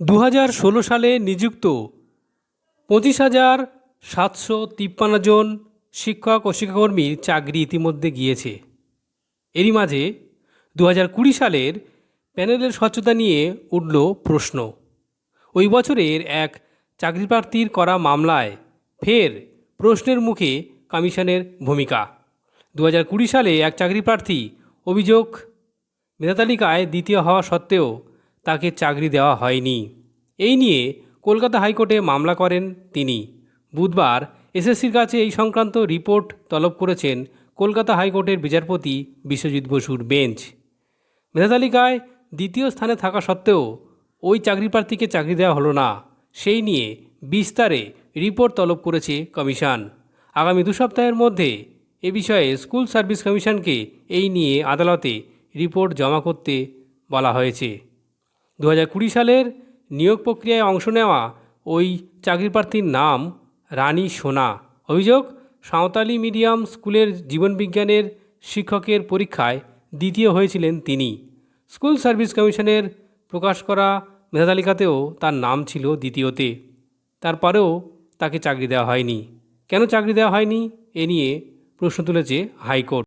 দু হাজার ষোলো সালে নিযুক্ত পঁচিশ হাজার সাতশো তিপ্পান্ন জন শিক্ষক ও শিক্ষাকর্মীর চাকরি ইতিমধ্যে গিয়েছে। এরই মাঝে দু কুড়ি সালের প্যানেলের স্বচ্ছতা নিয়ে উঠল প্রশ্ন। ওই বছরের এক চাকরিপ্রার্থীর করা মামলায় ফের প্রশ্নের মুখে কমিশনের ভূমিকা। দু হাজার কুড়ি সালে এক চাকরিপ্রার্থী অভিযোগ, মেধাতালিকায় দ্বিতীয় হওয়া সত্ত্বেও তাকে চাকরি দেওয়া হয়নি। এই নিয়ে কলকাতা হাইকোর্টে মামলা করেন তিনি। বুধবার এসএসসির কাছে এই সংক্রান্ত রিপোর্ট তলব করেছেন কলকাতা হাইকোর্টের বিচারপতি বিশ্বজিৎ বসুর বেঞ্চ। মেধাতালিকায় দ্বিতীয় স্থানে থাকা সত্ত্বেও ওই চাকরি প্রার্থীকে চাকরি দেওয়া হলো না। সেই নিয়ে বিস্তারে রিপোর্ট তলব করেছে কমিশন। আগামী দু সপ্তাহের মধ্যে এ বিষয়ে স্কুল সার্ভিস কমিশনকে এই নিয়ে আদালতে রিপোর্ট জমা করতে বলা হয়েছে। দু হাজার কুড়ি সালের নিয়োগ প্রক্রিয়ায় অংশ নেওয়া ওই চাকরি প্রার্থীর নাম রানী সোনা। অভিযোগ, সাঁওতালি মিডিয়াম স্কুলের জীবনবিজ্ঞানের শিক্ষকের পরীক্ষায় দ্বিতীয় হয়েছিলেন তিনি। স্কুল সার্ভিস কমিশনের প্রকাশ করা মেধাতালিকাতেও তার নাম ছিল দ্বিতীয়তে। তারপরেও তাকে চাকরি দেওয়া হয়নি। কেন চাকরি দেওয়া হয়নি? এ নিয়ে প্রশ্ন তুলেছে হাইকোর্ট।